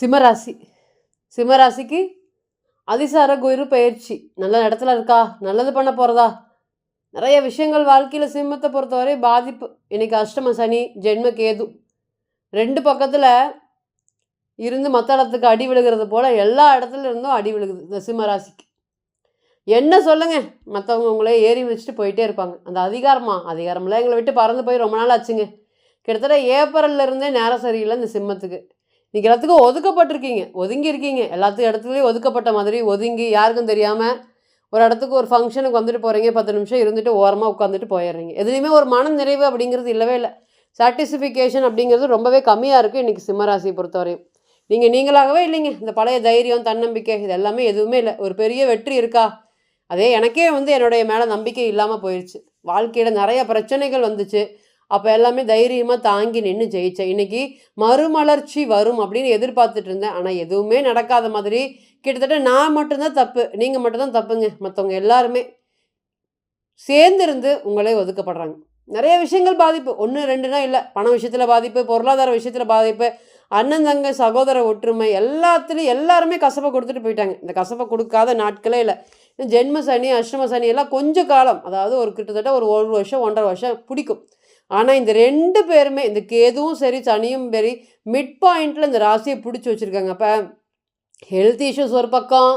சிம்மராசி. சிம்மராசிக்கு அதிசார குரு பயிற்சி. நல்ல இடத்துல இருக்கா? நல்லது பண்ண போகிறதா நிறைய விஷயங்கள் வாழ்க்கையில் சிம்மத்தை பொறுத்தவரை பாதிப்பு. இன்னைக்கு அஷ்டம சனி ஜென்ம கேது. ரெண்டு பக்கத்தில் இருந்து மற்ற இடத்துக்கு அடி விழுகிறது போல் எல்லா இடத்துல இருந்தும் அடி விழுகுது இந்த சிம்மராசிக்கு. என்ன சொல்லுங்க? மற்றவங்க உங்களே ஏறி வச்சுட்டு போயிட்டே இருப்பாங்க. அந்த அதிகாரமா? அதிகாரம்லாம் எங்களை விட்டு பறந்து போய் ரொம்ப நாள் ஆச்சுங்க. கிட்டத்தட்ட ஏப்ரல்ல இருந்தே நேரம் சரியில்லை இந்த சிம்மத்துக்கு. நீங்கள் எல்லாத்துக்கும் ஒதுக்கப்பட்டிருக்கீங்க. ஒதுங்கி இருக்கீங்க எல்லாத்துக்கும் இடத்துலையும் ஒதுக்கப்பட்ட மாதிரி ஒதுங்கி யாருக்கும் தெரியாமல் ஒரு இடத்துக்கு ஒரு ஃபங்க்ஷனுக்கு வந்துட்டு போகிறீங்க பத்து நிமிஷம் இருந்துட்டு ஓரமாக உட்காந்துட்டு போயிடுறீங்க. எதுலேயுமே ஒரு மன நிறைவு அப்படிங்கிறது இல்லவே இல்லை. சாட்டிஸ்ஃபிகேஷன் அப்படிங்கிறது ரொம்பவே கம்மியாக இருக்குது இன்றைக்கி சிம்மராசியை பொறுத்தவரையும். நீங்கள் நீங்களாகவே இல்லைங்க. இந்த பழைய தைரியம் தன்னம்பிக்கை இது எல்லாமே எதுவுமே இல்லை. ஒரு பெரிய வெற்றி இருக்கா? அதே எனக்கே வந்து என்னுடைய மேலே நம்பிக்கை இல்லாமல் போயிடுச்சு வாழ்க்கையில் நிறைய பிரச்சனைகள் வந்துச்சு. அப்போ எல்லாமே தைரியமாக தாங்கி நின்று ஜெயித்தேன் இன்றைக்கி மறுமலர்ச்சி வரும் அப்படின்னு எதிர்பார்த்துட்டு இருந்தேன் ஆனால் எதுவுமே நடக்காத மாதிரி கிட்டத்தட்ட நான் மட்டும்தான் தப்பு நீங்கள் மட்டும்தான் தப்புங்க. மற்றவங்க எல்லாருமே சேர்ந்திருந்து உங்களே ஒதுக்கப்படுறாங்க. நிறைய விஷயங்கள் பாதிப்பு. ஒன்று ரெண்டுனா இல்லை. பண விஷயத்தில் பாதிப்பு பொருளாதார விஷயத்தில் பாதிப்பு அண்ணன் தங்க சகோதர ஒற்றுமை எல்லாத்துலேயும் எல்லாருமே கசப்பை கொடுத்துட்டு போயிட்டாங்க. இந்த கசப்பை கொடுக்காத நாட்களே இல்லை. ஜென்ம சனி அஷ்டம சனி எல்லாம் கொஞ்சம் காலம் அதாவது ஒரு கிட்டத்தட்ட ஒரு ஒரு வருஷம் ஒன்றரை வருஷம் பிடிக்கும். ஆனால் இந்த ரெண்டு பேருமே இந்த கேதுவும் சரி சனியும் சரி மிட் பாயிண்டில் இந்த ராசியை பிடிச்சி வச்சுருக்காங்க. அப்போ ஹெல்த் இஷ்யூஸ் ஒரு பக்கம்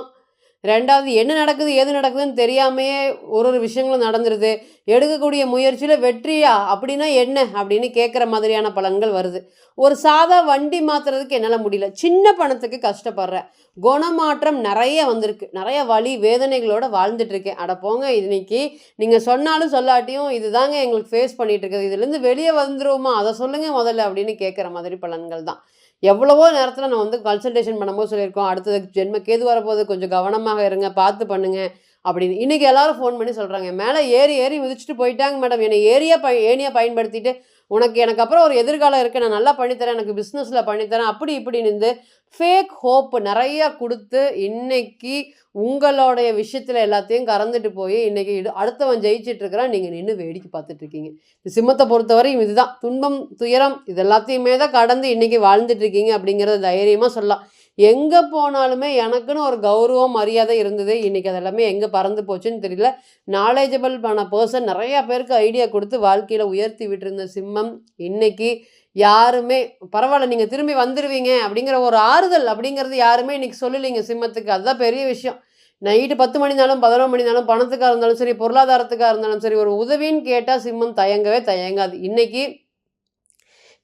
ரெண்டாவது என்ன நடக்குது எது நடக்குதுன்னு தெரியாமையே ஒரு ஒரு விஷயங்களும் நடந்துருது. எடுக்கக்கூடிய முயற்சியில் வெற்றியா அப்படின்னா என்ன? அப்படின்னு கேட்குற மாதிரியான பலன்கள் வருது. ஒரு சாதா வண்டி மாற்றுறதுக்கு என்னால் முடியல. சின்ன பணத்துக்கு கஷ்டப்படுறேன் குணமாற்றம் நிறைய வந்திருக்கு. நிறைய வலி வேதனைகளோடு வாழ்ந்துட்டுருக்கேன். அட போங்க இன்னைக்கு நீங்கள் சொன்னாலும் சொல்லாட்டியும் இதுதாங்க எங்களுக்கு ஃபேஸ் பண்ணிகிட்டு இருக்குது இதுலேருந்து வெளியே வந்துருவோமா? அதை சொல்லுங்கள் முதல்ல அப்படின்னு கேட்குற மாதிரி பலன்கள் தான். எவ்வளவோ நேரத்தில் நான் வந்து கன்சல்டேஷன் பண்ணும்போது சொல்லியிருக்கோம் அடுத்தது ஜென்ம கேது வரப்போது கொஞ்சம் கவனமாக இருங்க பார்த்து பண்ணுங்க அப்படின்னு. இன்றைக்கி எல்லாரும் ஃபோன் பண்ணி சொல்கிறாங்க மேலே ஏறி ஏறி மிதிச்சுட்டு போயிட்டாங்க மேடம் என்னை ஏரியா ப ஏனியாக பயன்படுத்திட்டு உனக்கு எனக்கு அப்புறம் ஒரு எதிர்காலம் இருக்குது நான் நல்லா பண்ணித்தரேன் எனக்கு பிஸ்னஸில் பண்ணித்தரேன் அப்படி இப்படி நின்று ஃபேக் ஹோப் நிறையா கொடுத்து இன்னைக்கு உங்களுடைய விஷயத்தில் எல்லாத்தையும் கறந்துட்டு போய் இன்னைக்கு இடு அடுத்தவன் ஜெயிச்சிட்டு இருக்கிறான் நீங்கள் நின்று வேடிக்கை பார்த்துட்ருக்கீங்க இந்த சிம்மத்தை பொறுத்தவரையும் இதுதான். துன்பம் துயரம் இது எல்லாத்தையுமே தான் கடந்து இன்னைக்கு வாழ்ந்துட்டு இருக்கீங்க அப்படிங்கிறத தைரியமாக சொல்லலாம். எங்கே போனாலுமே எனக்குன்னு ஒரு கௌரவம் மரியாதை இருந்தது இன்றைக்கி அதெல்லாமே எங்கே பறந்து போச்சுன்னு தெரியல. நாலேஜபிள் பண்ண பர்சன் நிறையா பேருக்கு ஐடியா கொடுத்து வாழ்க்கையில் உயர்த்தி விட்டுருந்த சிம்மம் இன்றைக்கி யாருமே பரவாயில்ல நீங்கள் திரும்பி வந்துடுவீங்க அப்படிங்கிற ஒரு ஆறுதல் அப்படிங்கிறது யாருமே இன்றைக்கி சொல்லலைங்க சிம்மத்துக்கு. அதுதான் பெரிய விஷயம். நைட்டு பத்து மணினாலும் பதினொரு மணினாலும் பணத்துக்காக இருந்தாலும் சரி பொருளாதாரத்துக்காக இருந்தாலும் சரி ஒரு உதவின்னு கேட்டால் சிம்மம் தயங்கவே தயங்காது. இன்னைக்கு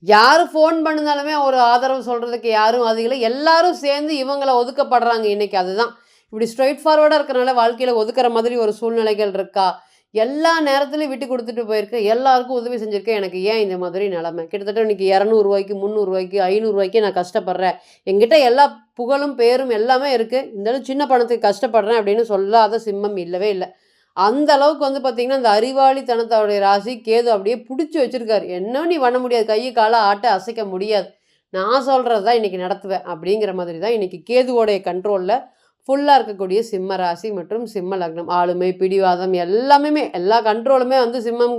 யார் ஃபோன் பண்ணுனாலுமே ஒரு ஆதரவு சொல்கிறதுக்கு யாரும் அது இல்லை. எல்லாரும் சேர்ந்து இவங்களை ஒதுக்கப்படுறாங்க இன்றைக்கி அதுதான். இப்படி ஸ்ட்ரைட் ஃபார்வர்டாக இருக்கிறனால வாழ்க்கையில் ஒதுக்குற மாதிரி ஒரு சூழ்நிலைகள் இருக்கா? எல்லா நேரத்துலையும் விட்டு கொடுத்துட்டு போயிருக்கேன் எல்லாருக்கும் உதவி செஞ்சுருக்கேன். எனக்கு ஏன் இந்த மாதிரி நிலமை? கிட்டத்தட்ட இன்னைக்கு இரநூறுவாய்க்கு முந்நூறுரூவாய்க்கு ஐநூறுரூவாய்க்கு நான் கஷ்டப்படுறேன். எங்கிட்ட எல்லா புகழும் பேரும் எல்லாமே இருக்குது இருந்தாலும் சின்ன பணத்துக்கு கஷ்டப்படுறேன் அப்படின்னு சொல்லாத சிம்மம் இல்லவே இல்லை. அந்த அளவுக்கு வந்து பார்த்திங்கன்னா அந்த அறிவாளித்தனத்தோடைய ராசி கேது அப்படியே பிடிச்சி வச்சுருக்காரு. என்ன நீ பண்ண முடியாது. கையை காலை ஆட்ட அசைக்க முடியாது. நான் சொல்கிறது தான் இன்றைக்கி நடத்துவேன் அப்படிங்கிற மாதிரி தான் இன்றைக்கி கேதுவோடைய கண்ட்ரோலில் ஃபுல்லாக இருக்கக்கூடிய சிம்ம ராசி மற்றும் சிம்ம லக்னம். ஆளுமை பிடிவாதம் எல்லாமே எல்லா கண்ட்ரோலுமே வந்து சிம்மம்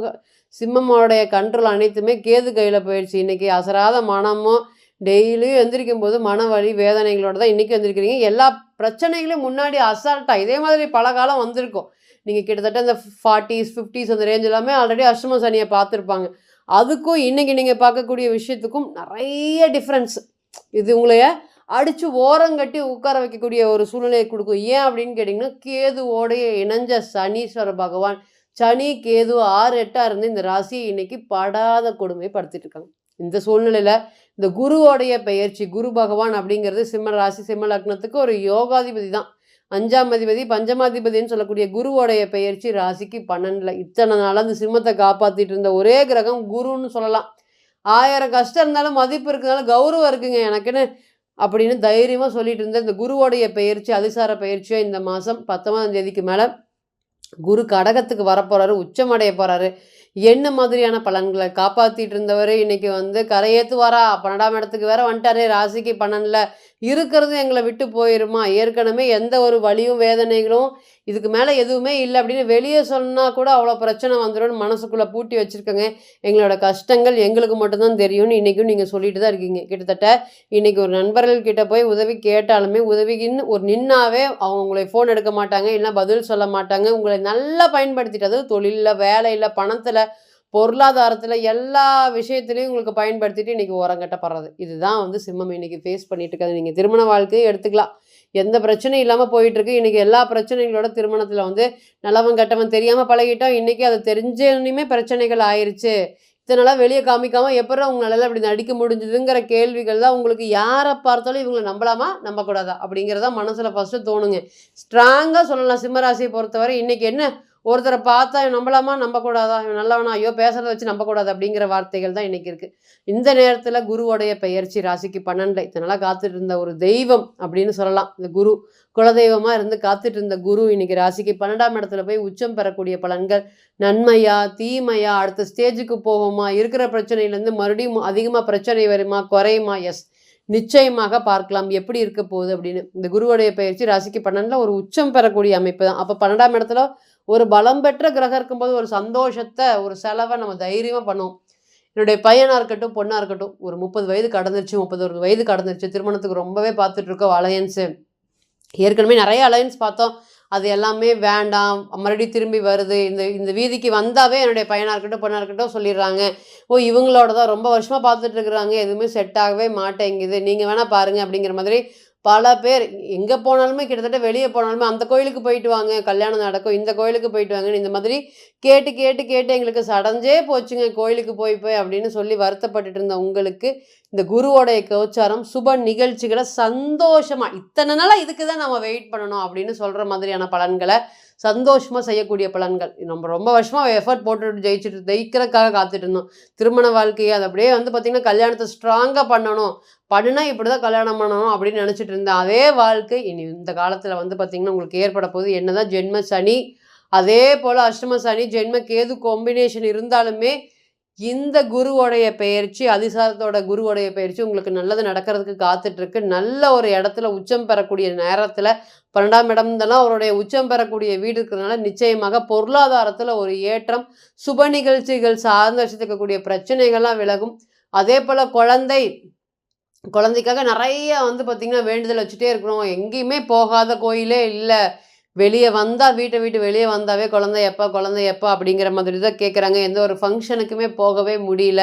சிம்மமோடைய கண்ட்ரோல் அனைத்துமே கேது கையில் போயிடுச்சு. இன்றைக்கி அசராத மனமும் டெய்லியும் எந்திரிக்கும் போது மன வேதனைகளோட தான் இன்றைக்கி வந்திருக்கிறீங்க எல்லா பிரச்சனைகளையும் முன்னாடி அசால்ட்டாக இதே மாதிரி பல காலம் வந்திருக்கும். நீங்கள் கிட்டத்தட்ட இந்த ஃபார்ட்டிஸ் ஃபிஃப்டிஸ் அந்த ரேஞ்ச் எல்லாமே ஆல்ரெடி அஷ்டம சனியை பார்த்துருப்பாங்க. அதுக்கும் இன்றைக்கி நீங்கள் பார்க்கக்கூடிய விஷயத்துக்கும் நிறைய டிஃப்ரென்ஸ் இது உங்களைய அடித்து ஓரங்கட்டி உட்கார வைக்கக்கூடிய ஒரு சூழ்நிலையை கொடுக்கும். ஏன் அப்படின்னு கேட்டிங்கன்னா கேதுவோடைய இணைஞ்ச சனீஸ்வர பகவான் சனி கேது ஆறு எட்டாக இருந்து இந்த ராசியை இன்னைக்கு படாத கொடுமைப்படுத்திட்டு இருக்காங்க. இந்த சூழ்நிலையில் இந்த குருவோடைய பெயர்ச்சி குரு பகவான் அப்படிங்கிறது சிம்ம ராசி சிம்ம லக்னத்துக்கு ஒரு யோகாதிபதி தான். அஞ்சாம் அதிபதி பஞ்சமாதிபதினு சொல்லக்கூடிய குருவோடைய பெயர்ச்சி ராசிக்கு பன்னெண்டில். இத்தனை நாளாக அந்த சிம்மத்தை காப்பாற்றிட்டு இருந்த ஒரே கிரகம் குருன்னு சொல்லலாம். ஆயிரம் கஷ்டம் இருந்தாலும் மதிப்பு இருக்கிறதுனால கௌரவம் இருக்குங்க. எனக்குன்னு அப்படின்னு தைரியமாக சொல்லிட்டு இருந்த இந்த குருவோடைய பெயர்ச்சி அதிசார பயிற்சியோ இந்த மாதம் பத்தொன்பதாம் தேதிக்கு மேலே குரு கடகத்துக்கு வரப்போகிறாரு உச்சமடைய போகிறாரு என்ன மாதிரியான பலன்களை காப்பாற்றிட்டு இருந்தவர் இன்னைக்கு வந்து கரையேற்றுவாரா பன்னெண்டாம் இடத்துக்கு வேற வந்துட்டாரே. ராசிக்கு பன்னெண்டில் இருக்கிறது எங்களை விட்டு போயிருமா? ஏற்கனவே எந்த ஒரு வழியும் வேதனைகளும் இதுக்கு மேலே எதுவுமே இல்லை அப்படின்னு வெளியே சொன்னால் கூட அவ்வளோ பிரச்சனை வந்துடும்னு மனசுக்குள்ளே பூட்டி வச்சுருக்கங்க. எங்களோட கஷ்டங்கள் எங்களுக்கு மட்டும்தான் தெரியும்னு இன்றைக்கும் நீங்கள் சொல்லிட்டு தான் இருக்கீங்க. கிட்டத்தட்ட இன்றைக்கி ஒரு நண்பர்கள் கிட்ட போய் உதவி கேட்டாலுமே உதவிக்குன்னு ஒரு நின்னாவே அவங்க உங்களை ஃபோன் எடுக்க மாட்டாங்க இல்லைன்னா பதில் சொல்ல மாட்டாங்க. உங்களை நல்லா பயன்படுத்திட்டு அதாவது தொழிலில் வேலையில் பணத்தில் பொருளாதாரத்தில் எல்லா விஷயத்துலையும் உங்களுக்கு பயன்படுத்திட்டு இன்றைக்கி ஓரங்கட்டப்படுறது இதுதான் வந்து சிம்மம் இன்றைக்கி ஃபேஸ் பண்ணிட்டு இருக்காது நீங்கள் திருமண வாழ்க்கையை எடுத்துக்கலாம். எந்த பிரச்சனையும் இல்லாமல் போயிட்டுருக்கு இன்றைக்கி எல்லா பிரச்சனைகளோட திருமணத்தில் வந்து நல்லவன் கெட்டவன் தெரியாமல் பழகிட்டோம். இன்றைக்கி அதை தெரிஞ்சோன்னுமே பிரச்சனைகள் ஆயிடுச்சு இதனால் வெளியே காமிக்காமல் எப்பறம் உங்களால் இப்படி நடிக்க முடிஞ்சுதுங்கிற கேள்விகள் தான் உங்களுக்கு யாரை பார்த்தாலும் இவங்களை நம்பலாமா? நம்பக்கூடாதா? அப்படிங்கிறத மனசில் ஃபஸ்ட்டு தோணுங்க. ஸ்ட்ராங்காக சொல்லலாம். சிம்மராசியை பொறுத்தவரை இன்றைக்கி என்ன? ஒருத்தரை பார்த்தா இவன் நம்பலாமா? நம்பக்கூடாதா? இவன் நல்லவனா? ஐயோ பேசுகிறத வச்சு நம்பக்கூடாது? அப்படிங்கிற வார்த்தைகள் தான் இன்னைக்கு இருக்குது இந்த நேரத்தில் குருவோடைய பெயர்ச்சி ராசிக்கு பன்னெண்டு. இதனால் காத்துட்டு இருந்த ஒரு தெய்வம் அப்படின்னு சொல்லலாம். இந்த குரு குலதெய்வமாக இருந்து காத்துட்டு இருந்த குரு இன்னைக்கு ராசிக்கு பன்னெண்டாம் இடத்துல போய் உச்சம் பெறக்கூடிய பலன்கள் நன்மையா தீமையா அடுத்த ஸ்டேஜுக்கு போவோமா இருக்கிற பிரச்சனையிலேருந்து மறுபடியும் அதிகமாக பிரச்சனை வருமா குறையுமா? எஸ் நிச்சயமாக பார்க்கலாம். எப்படி இருக்க போகுது அப்படின்னு. இந்த குருவுடைய பயிற்சி ராசிக்கு பன்னெண்டில் ஒரு உச்சம் பெறக்கூடிய அமைப்பு தான். அப்போ பன்னெண்டாம் இடத்துல ஒரு பலம் பெற்ற கிரகம் இருக்கும்போது ஒரு சந்தோஷத்தை ஒரு செலவை நம்ம தைரியமாக பண்ணுவோம். என்னுடைய பையனாக இருக்கட்டும் பொண்ணாக இருக்கட்டும் ஒரு முப்பது வயது கடந்துருச்சு முப்பது ஒரு வயது கடந்துருச்சு. திருமணத்துக்கு ரொம்பவே பார்த்துட்ருக்கோம் அலையன்ஸு ஏற்கனவே நிறைய அலையன்ஸ் பார்த்தோம். அது எல்லாமே வேண்டாம். மறுபடியும் திரும்பி வருது. இந்த இந்த வீதிக்கு வந்தாவே என்னுடைய பையனாக இருக்கட்டும் பொண்ணாக இருக்கட்டும் சொல்லிடுறாங்க. ஓ இவங்களோட தான் ரொம்ப வருஷமாக பார்த்துட்டு இருக்கிறாங்க. எதுவுமே செட் ஆகவே மாட்டேங்குது. நீங்கள் வேணால் பாருங்கள் அப்படிங்கிற மாதிரி பல பேர் எங்கே போனாலுமே கிட்டத்தட்ட வெளியே போனாலுமே அந்த கோயிலுக்கு போயிட்டு வாங்க. கல்யாணம் நடக்கும். இந்த கோயிலுக்கு போயிட்டு வாங்கன்னு இந்த மாதிரி கேட்டு கேட்டு கேட்டு எங்களுக்கு சடஞ்சே போச்சுங்க. கோயிலுக்கு போய் போய் அப்படின்னு சொல்லி வருத்தப்பட்டுட்டு இருந்த உங்களுக்கு இந்த குருவோடைய கோச்சாரம் சுப நிகழ்ச்சிகளை சந்தோஷமாக இத்தனை நாளாக இதுக்கு தான் நம்ம வெயிட் பண்ணணும் அப்படின்னு சொல்கிற மாதிரியான பலன்களை சந்தோஷமாக செய்யக்கூடிய பலன்கள். நம்ம ரொம்ப வருஷமாக எஃபர்ட் போட்டுட்டு ஜெயிச்சுட்டு ஜெயிக்கிறதுக்காக காத்துட்டு இருந்தோம். திருமண வாழ்க்கையை அது அப்படியே வந்து பார்த்திங்கன்னா கல்யாணத்தை ஸ்ட்ராங்காக பண்ணணும். பண்ணுனா இப்படி தான் கல்யாணம் பண்ணணும் அப்படின்னு நினச்சிட்டு இருந்தேன். அதே வாழ்க்கை இனி இந்த காலத்தில் வந்து பார்த்திங்கன்னா உங்களுக்கு ஏற்பட போகுது. என்ன தான் ஜென்ம சனி அதே போல் அஷ்டம சனி ஜென்ம கேது காம்பினேஷன் இருந்தாலுமே இந்த குருவோடைய பயிற்சி அதிசாரத்தோட குருவோடைய பயிற்சி உங்களுக்கு நல்லது நடக்கிறதுக்கு காத்துட்ருக்கு. நல்ல ஒரு இடத்துல உச்சம் பெறக்கூடிய நேரத்தில் பன்னெண்டாம் இடம் தான் அவருடைய உச்சம் பெறக்கூடிய வீடு இருக்கிறதுனால நிச்சயமாக பொருளாதாரத்தில் ஒரு ஏற்றம் சுப நிகழ்ச்சிகள் சார்ந்த வச்சுருக்கக்கூடிய பிரச்சனைகள்லாம் விலகும். அதே போல் குழந்தை குழந்தைக்காக நிறைய வந்து பார்த்திங்கன்னா வேண்டுதல் வச்சுட்டே இருக்கிறோம் எங்கேயுமே போகாத கோயிலே இல்லை. வெளியே வந்தால் வீட்டை விட்டு வெளியே வந்தாவே குழந்தை எப்போ குழந்தை எப்போ அப்படிங்கிற மாதிரி தான் கேட்குறாங்க எந்த ஒரு ஃபங்க்ஷனுக்குமே போகவே முடியல.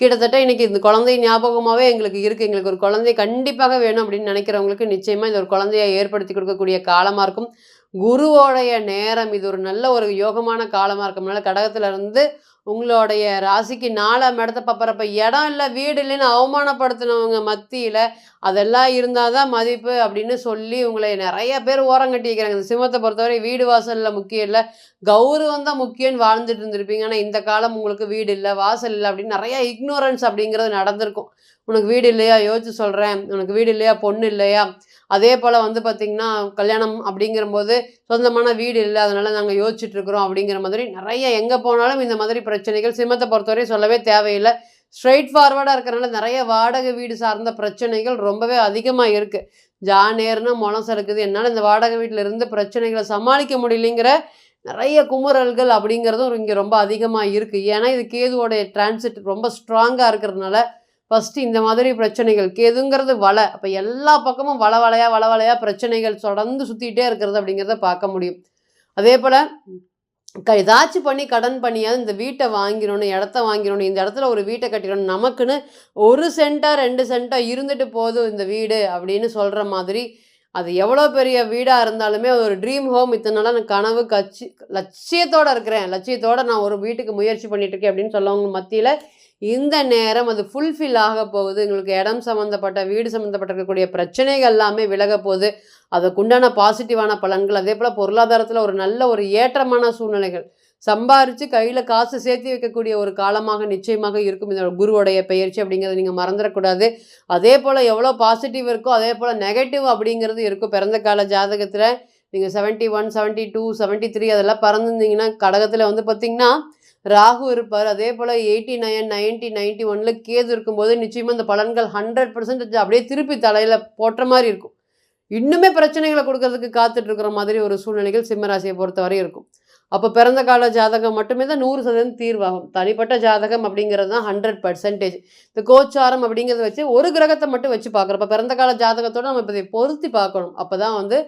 கிட்டத்தட்ட இன்றைக்கி இந்த குழந்தை ஞாபகமாகவே எங்களுக்கு இருக்குது எங்களுக்கு ஒரு குழந்தை கண்டிப்பாக வேணும் அப்படின்னு நினைக்கிறவங்களுக்கு நிச்சயமாக இந்த ஒரு குழந்தையை ஏற்படுத்தி கொடுக்கக்கூடிய காலமாக இருக்கும். குருவோடைய நேரம் இது ஒரு நல்ல ஒரு யோகமான காலமாக இருக்கும்னால கடகத்திலிருந்து உங்களுடைய ராசிக்கு நாலாம் இடத்த பார்ப்பறப்ப இடம் இல்லை வீடு இல்லைன்னு அவமானப்படுத்தினவங்க மத்தியில் அதெல்லாம் இருந்தால் தான் மதிப்பு அப்படின்னு சொல்லி உங்களை நிறைய பேர் ஓரம் கட்டிக்கிறாங்க இந்த சிம்மத்தை பொறுத்தவரை வீடு வாசலில் முக்கியம் இல்லை. கௌரவம் தான் முக்கியம்னு வாழ்ந்துட்டு இருந்திருப்பீங்க. ஆனால் இந்த காலம் உங்களுக்கு வீடு இல்லை வாசல் இல்லை அப்படின்னு நிறையா இக்னோரன்ஸ் அப்படிங்கிறது நடந்திருக்கும். உனக்கு வீடு இல்லையா? யோசிச்சு சொல்கிறேன் உனக்கு வீடு இல்லையா? பொண்ணு இல்லையா? அதே போல் வந்து பார்த்திங்கன்னா கல்யாணம் அப்படிங்கிறபோது சொந்தமான வீடு இல்லை அதனால் நாங்கள் யோசிச்சுட்ருக்குறோம் அப்படிங்கிற மாதிரி நிறைய எங்கே போனாலும் இந்த மாதிரி பிரச்சனைகள் சிம்மத்தை பொறுத்தவரை சொல்லவே தேவையில்லை. ஸ்ட்ரெயிட் ஃபார்வர்டாக இருக்கிறனால நிறைய வாடகை வீடு சார்ந்த பிரச்சனைகள் ரொம்பவே அதிகமாக இருக்குது ஜா நேர்னு முளம் சறுக்குது என்னால் இந்த வாடகை வீட்டில் இருந்து பிரச்சனைகளை சமாளிக்க முடியலைங்கிற நிறைய குமுறல்கள் அப்படிங்கிறதும் இங்கே ரொம்ப அதிகமாக இருக்குது ஏன்னா இது கேதுவோடைய டிரான்சிட் ரொம்ப ஸ்ட்ராங்காக இருக்கிறதுனால ஃபஸ்ட்டு இந்த மாதிரி பிரச்சனைகள் கேதுங்கிறது வலை. அப்போ எல்லா பக்கமும் வள வலையாக வள வலையாக பிரச்சனைகள் தொடர்ந்து சுற்றிக்கிட்டே இருக்கிறது அப்படிங்கிறத பார்க்க முடியும். அதே போல் க ஏதாச்சும் பண்ணி கடன் பண்ணியாவது இந்த வீட்டை வாங்கிடணும் இடத்த வாங்கிடணும் இந்த இடத்துல ஒரு வீட்டை கட்டிடணும் நமக்குன்னு ஒரு சென்ட்டாக ரெண்டு சென்ட்டாக இருந்துட்டு போதும் இந்த வீடு அப்படின்னு சொல்கிற மாதிரி அது எவ்வளோ பெரிய வீடாக இருந்தாலுமே ஒரு ட்ரீம் ஹோம் இத்தனை நாளாக நான் கனவு கட்சி லட்சியத்தோடு இருக்கிறேன். லட்சியத்தோடு நான் ஒரு வீட்டுக்கு முயற்சி பண்ணிட்டு இருக்கேன் அப்படின்னு சொல்லவங்க மத்தியில் இந்த நேரம் அது ஃபுல்ஃபில் ஆக போகுது. உங்களுக்கு இடம் சம்மந்தப்பட்ட வீடு சம்மந்தப்பட்ட இருக்கக்கூடிய பிரச்சனைகள் எல்லாமே விலக போகுது. அதுக்குண்டான பாசிட்டிவான பலன்கள் அதே போல் பொருளாதாரத்தில் ஒரு நல்ல ஒரு ஏற்றமான சூழ்நிலைகள். சம்பாரித்து கையில் காசு சேர்த்து வைக்கக்கூடிய ஒரு காலமாக நிச்சயமாக இருக்கும். இந்த குருவோடைய பயிற்சி அப்படிங்கிறத நீங்கள் மறந்துடக்கூடாது. அதே போல் எவ்வளோ பாசிட்டிவ் இருக்கோ அதே போல் நெகட்டிவ் அப்படிங்கிறது இருக்கும். பிறந்த கால ஜாதகத்தில் நீங்கள் seventy one seventy two seventy three அதெல்லாம் பறந்துருந்தீங்கன்னா கடகத்தில் வந்து பார்த்திங்கன்னா ராகு இருப்பார். அதே போல் எயிட்டி நைன் நைன்ட்டி நைன்ட்டி ஒனில் கேது இருக்கும்போது நிச்சயமாக இந்த பலன்கள் ஹண்ட்ரட் பர்சன்டேஜ் அப்படியே திருப்பி தலையில் போட்ட மாதிரி இருக்கும். இன்னுமே பிரச்சனைகளை கொடுக்கறதுக்கு காத்துட்ருக்கிற மாதிரி ஒரு சூழ்நிலைகள் சிம்மராசியை பொறுத்தவரை இருக்கும். அப்போ பிறந்த கால ஜாதகம் மட்டுமே தான் நூறு சதவீதம் தீர்வாகும். தனிப்பட்ட ஜாதகம் அப்படிங்கிறது தான் ஹண்ட்ரட் பர்சன்டேஜ் இந்த கோச்சாரம் அப்படிங்கிறத வச்சு ஒரு கிரகத்தை மட்டும் வச்சு பார்க்குறோம். இப்போ பிறந்த கால ஜாதகத்தோட நம்ம இப்போ பொருத்தி பார்க்கணும். அப்போ தான் வந்து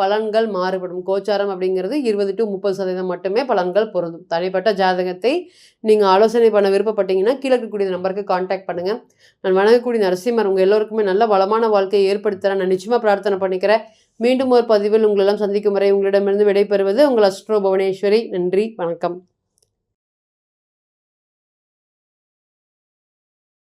பலன்கள் மாறுபடும். கோச்சாரம் அப்படிங்கிறது இருபது டு முப்பது சதவீதம் மட்டுமே பலன்கள் பொருந்தும். தனிப்பட்ட ஜாதகத்தை நீங்கள் ஆலோசனை பண்ண விருப்பப்பட்டீங்கன்னா கீழே இருக்கக்கூடிய நம்பருக்கு காண்டாக்ட் பண்ணுங்கள் நான் வணங்கக்கூடிய நரசிம்மர் உங்கள் எல்லோருக்குமே நல்ல வளமான வாழ்க்கையை ஏற்படுத்துகிறேன் நான் நிச்சயமாக பிரார்த்தனை பண்ணிக்கிறேன். மீண்டும் ஒரு பதிவில் உங்களெல்லாம் சந்திக்கும் வரை உங்களிடமிருந்து விடைபெறுவது உங்கள் அஸ்ட்ரோ புவனேஸ்வரி. நன்றி வணக்கம்.